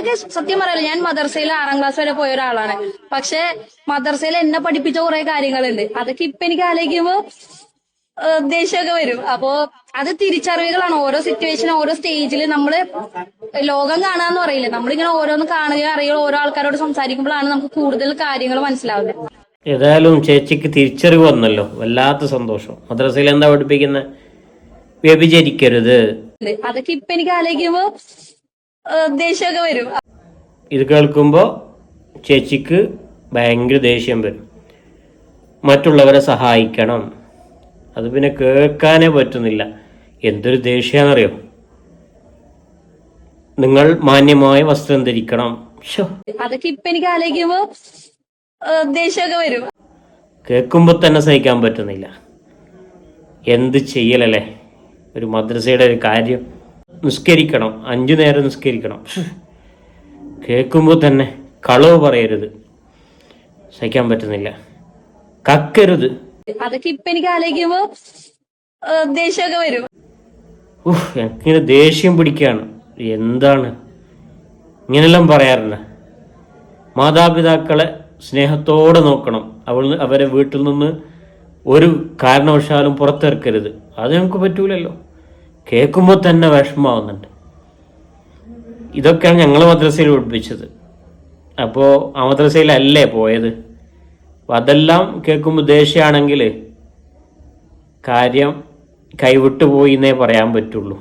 ഞാനൊക്കെ സത്യം പറയാലോ ഞാൻ മദർസയിൽ ആറാം ക്ലാസ് വരെ പോയ ഒരാളാണ്. പക്ഷെ മദർസയിൽ എന്നെ പഠിപ്പിച്ച കുറെ കാര്യങ്ങളുണ്ട്. അതൊക്കെ ഇപ്പൊ എനിക്ക് ആലോചിക്കുമ്പോ ദേഷ്യമൊക്കെ വരും. അപ്പോ അത് തിരിച്ചറിവുകളാണ്. ഓരോ സിറ്റുവേഷൻ ഓരോ സ്റ്റേജിൽ നമ്മൾ ലോകം കാണാന്ന് പറയില്ലേ? നമ്മളിങ്ങനെ ഓരോന്ന് കാണുകയോ അറിയുകയോ ഓരോ ആൾക്കാരോട് സംസാരിക്കുമ്പോഴാണ് നമുക്ക് കൂടുതൽ കാര്യങ്ങൾ മനസ്സിലാവുന്നത്. ഏതായാലും ചേച്ചിക്ക് തിരിച്ചറിവ് വന്നല്ലോ. വല്ലാത്ത സന്തോഷം. മദ്രസയിൽ എന്താ പഠിപ്പിക്കുന്നത് വ്യഭിചരിക്കരുത്. അതൊക്കെ ഇപ്പൊ എനിക്ക് ആലോചിക്കുമ്പോ ദേഷ്യമൊക്കെ വരും. ഇത് കേൾക്കുമ്പോൾ ചേച്ചിക്ക് ഭയങ്കര ദേഷ്യം വരും. മറ്റുള്ളവരെ സഹായിക്കണം. അത് പിന്നെ കേൾക്കാനേ പറ്റുന്നില്ല. എന്തൊരു ദേഷ്യമാണെന്നറിയോ നിങ്ങൾ മാന്യമായ വസ്ത്രം ധരിക്കണം. അതൊക്കെ ഇപ്പൊ എനിക്ക് ആലോചിക്കുമ്പോ ദേഷ്യമൊക്കെ വരും. കേൾക്കുമ്പോൾ തന്നെ സഹിക്കാൻ പറ്റുന്നില്ല. എന്ത് ചെയ്യലല്ലേ? ഒരു മദ്രസയുടെ ഒരു കാര്യം. നിസ്കരിക്കണം. അഞ്ചു നേരം നിസ്കരിക്കണം. കേൾക്കുമ്പോൾ തന്നെ കളവ് പറയരുത്. സഹിക്കാൻ പറ്റുന്നില്ല. കക്കരുത്. അതൊക്കെ ഇപ്പൊ എനിക്ക് ആലോചിക്കുമ്പോ ദേഷ്യമൊക്കെ വരും. ഉഹ് എനിക്കിങ്ങനെ ദേഷ്യം പിടിക്കുകയാണ് എന്താണ്? ഇങ്ങനെല്ലാം പറയാറുണ്ട് മാതാപിതാക്കളെ സ്നേഹത്തോടെ നോക്കണം. അവൾ അവരെ വീട്ടിൽ നിന്ന് ഒരു കാരണവശാലും പുറത്തിറക്കരുത്. അത് നമുക്ക് പറ്റൂലല്ലോ. കേൾക്കുമ്പോൾ തന്നെ വിഷമാവുന്നുണ്ട് ഇതൊക്കെയാണ് ഞങ്ങൾ മദ്രസയിൽ പഠിപ്പിച്ചത്. അപ്പോൾ ആ മദ്രസയിലല്ലേ പോയത്? അതെല്ലാം കേൾക്കുമ്പോൾ ദേഷ്യമാണെങ്കിൽ കാര്യം കൈവിട്ടു പോയി എന്നേ പറയാൻ പറ്റുള്ളൂ.